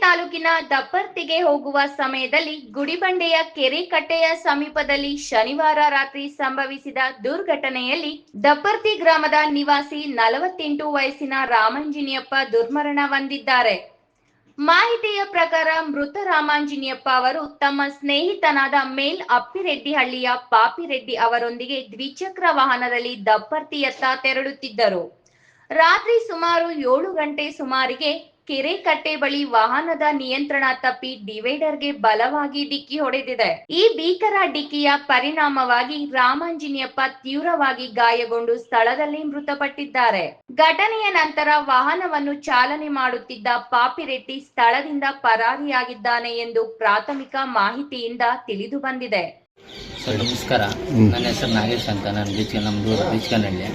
ತಾಲೂಕಿನ ದಪ್ಪರ್ತಿಗೆ ಹೋಗುವ ಸಮಯದಲ್ಲಿ ಗುಡಿಬಂಡೆಯ ಕೆರೆ ಕಟ್ಟೆಯ ಸಮೀಪದಲ್ಲಿ ಶನಿವಾರ ರಾತ್ರಿ ಸಂಭವಿಸಿದ ದುರ್ಘಟನೆಯಲ್ಲಿ ದಪ್ಪರ್ತಿ ಗ್ರಾಮದ ನಿವಾಸಿ ನಲವತ್ತೆಂಟು ವಯಸ್ಸಿನ ರಾಮಾಂಜಿನಿಯಪ್ಪ ದುರ್ಮರಣ ಹೊಂದಿದ್ದಾರೆ. ಮಾಹಿತಿಯ ಪ್ರಕಾರ ಮೃತ ರಾಮಾಂಜಿನಿಯಪ್ಪ ಅವರು ತಮ್ಮ ಸ್ನೇಹಿತನಾದ ಮೇಲ್ ಅಪ್ಪಿರೆಡ್ಡಿಹಳ್ಳಿಯ ಪಾಪಿರೆಡ್ಡಿ ಅವರೊಂದಿಗೆ ದ್ವಿಚಕ್ರ ವಾಹನದಲ್ಲಿ ದಪ್ಪರ್ತಿಯತ್ತ ತೆರಳುತ್ತಿದ್ದರು. ರಾತ್ರಿ ಸುಮಾರು ಏಳು ಗಂಟೆ ಸುಮಾರಿಗೆ ಕೆರೆ ಕಟ್ಟೆ ಬಳಿ ವಾಹನದ ನಿಯಂತ್ರಣ ತಪ್ಪಿ ಡಿವೈಡರ್ಗೆ ಬಲವಾಗಿ ಡಿಕ್ಕಿ ಹೊಡೆದಿದೆ. ಈ ಭೀಕರ ಡಿಕ್ಕಿಯ ಪರಿಣಾಮವಾಗಿ ರಾಮಾಂಜಿನಿಯಪ್ಪ ತೀವ್ರವಾಗಿ ಗಾಯಗೊಂಡು ಸ್ಥಳದಲ್ಲಿ ಮೃತಪಟ್ಟಿದ್ದಾರೆ. ಘಟನೆಯ ನಂತರ ವಾಹನವನ್ನು ಚಾಲನೆ ಮಾಡುತ್ತಿದ್ದ ಪಾಪಿರೆಡ್ಡಿ ಸ್ಥಳದಿಂದ ಪರಾರಿಯಾಗಿದ್ದಾನೆ ಎಂದು ಪ್ರಾಥಮಿಕ ಮಾಹಿತಿಯಿಂದ ತಿಳಿದು ಬಂದಿದೆ. ಸರ್ ನಮಸ್ಕಾರ. ನನ್ನ ಹೆಸರು ನಾಗೇಶ್ ಅಂತ. ನಾನು ಬೀಚ್ ನಮ್ಮದು ಬೀಚ್ಕನಹಳ್ಳಿ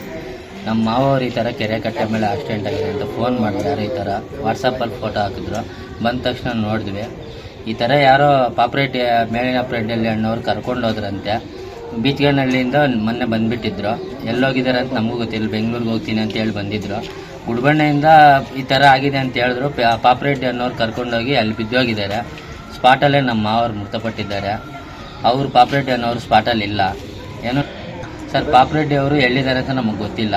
ನಮ್ಮ ಮಾವವ್ರು ಈ ಥರ ಕೆರೆ ಕಟ್ಟೆ ಮೇಲೆ ಆಕ್ಸಿಡೆಂಟ್ ಆಗಿದೆ ಅಂತ ಫೋನ್ ಮಾಡಿದ್ದಾರೆ ಈ ಥರ ವಾಟ್ಸಪ್ಪಲ್ಲಿ ಫೋಟೋ ಹಾಕಿದ್ರು. ಬಂದ ತಕ್ಷಣ ನೋಡಿದ್ವಿ. ಈ ಥರ ಯಾರೋ ಪಾಪ್ರೇಟ್ ಮೇಲಿನ ಪ್ರೇಟಲ್ಲಿ ಅಣ್ಣವ್ರು ಕರ್ಕೊಂಡು ಹೋದ್ರಂತೆ. ಬೀಚ್ಗನಹಳ್ಳಿಯಿಂದ ಮೊನ್ನೆ ಬಂದುಬಿಟ್ಟಿದ್ರು. ಎಲ್ಲೋಗಿದ್ದಾರೆ ಅಂತ ನಮಗೂ ಗೊತ್ತಿಲ್ಲ. ಬೆಂಗಳೂರಿಗೆ ಹೋಗ್ತೀನಿ ಅಂತ ಹೇಳಿ ಬಂದಿದ್ರು. ಗುಡ್ಬಣ್ಣೆಯಿಂದ ಈ ಥರ ಆಗಿದೆ ಅಂತ ಹೇಳಿದ್ರು. ಪಾಪ್ರೇಟ್ ಅನ್ನೋರು ಕರ್ಕೊಂಡೋಗಿ ಅಲ್ಲಿ ಬಿದ್ದೋಗಿದ್ದಾರೆ. ಸ್ಪಾಟಲ್ಲೇ ನಮ್ಮ ಮಾವರು ಮೃತಪಟ್ಟಿದ್ದಾರೆ. ಅವರು ಪಾಪ್ರೆಡ್ಡಿ ಅನ್ನೋರು ಸ್ಪಾಟಲ್ಲಿ ಇಲ್ಲ. ಏನು ಸರ್ ಪಾಪರೆಡ್ಡಿ ಅವರು ಎಲ್ಲಿದ್ದಾರೆ ಅಂತ ನಮಗೆ ಗೊತ್ತಿಲ್ಲ.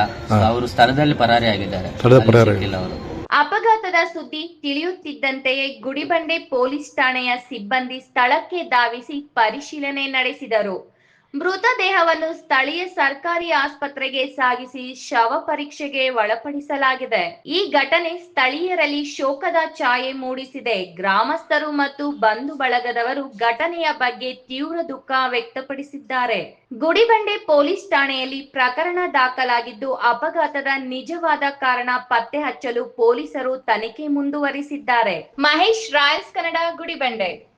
ಅವರು ಸ್ಥಳದಲ್ಲಿ ಪರಾರಿ ಆಗಿದ್ದಾರೆ. ಸಿಕ್ಕಿಲ್ಲ ಅವರು. ಅಪಘಾತದ ಸುದ್ದಿ ತಿಳಿಯುತ್ತಿದ್ದಂತೆಯೇ ಗುಡಿಬಂಡೆ ಪೊಲೀಸ್ ಠಾಣೆಯ ಸಿಬ್ಬಂದಿ ಸ್ಥಳಕ್ಕೆ ಧಾವಿಸಿ ಪರಿಶೀಲನೆ ನಡೆಸಿದರು. ಮೃತದೇಹವನ್ನು ಸ್ಥಳೀಯ ಸರ್ಕಾರಿ ಆಸ್ಪತ್ರೆಗೆ ಸಾಗಿಸಿ ಶವ ಪರೀಕ್ಷೆಗೆ ಒಳಪಡಿಸಲಾಗಿದೆ. ಈ ಘಟನೆ ಸ್ಥಳೀಯರಲ್ಲಿ ಶೋಕದ ಛಾಯೆ ಮೂಡಿಸಿದೆ. ಗ್ರಾಮಸ್ಥರು ಮತ್ತು ಬಂಧು ಬಳಗದವರು ಘಟನೆಯ ಬಗ್ಗೆ ತೀವ್ರ ದುಃಖ ವ್ಯಕ್ತಪಡಿಸಿದ್ದಾರೆ. ಗುಡಿಬಂಡೆ ಪೊಲೀಸ್ ಠಾಣೆಯಲ್ಲಿ ಪ್ರಕರಣ ದಾಖಲಾಗಿದ್ದು ಅಪಘಾತದ ನಿಜವಾದ ಕಾರಣ ಪತ್ತೆ ಹಚ್ಚಲು ಪೊಲೀಸರು ತನಿಖೆ ಮುಂದುವರಿಸಿದ್ದಾರೆ. ಮಹೇಶ್ ರಾಯಲ್ಸ್ ಕನ್ನಡ, ಗುಡಿಬಂಡೆ.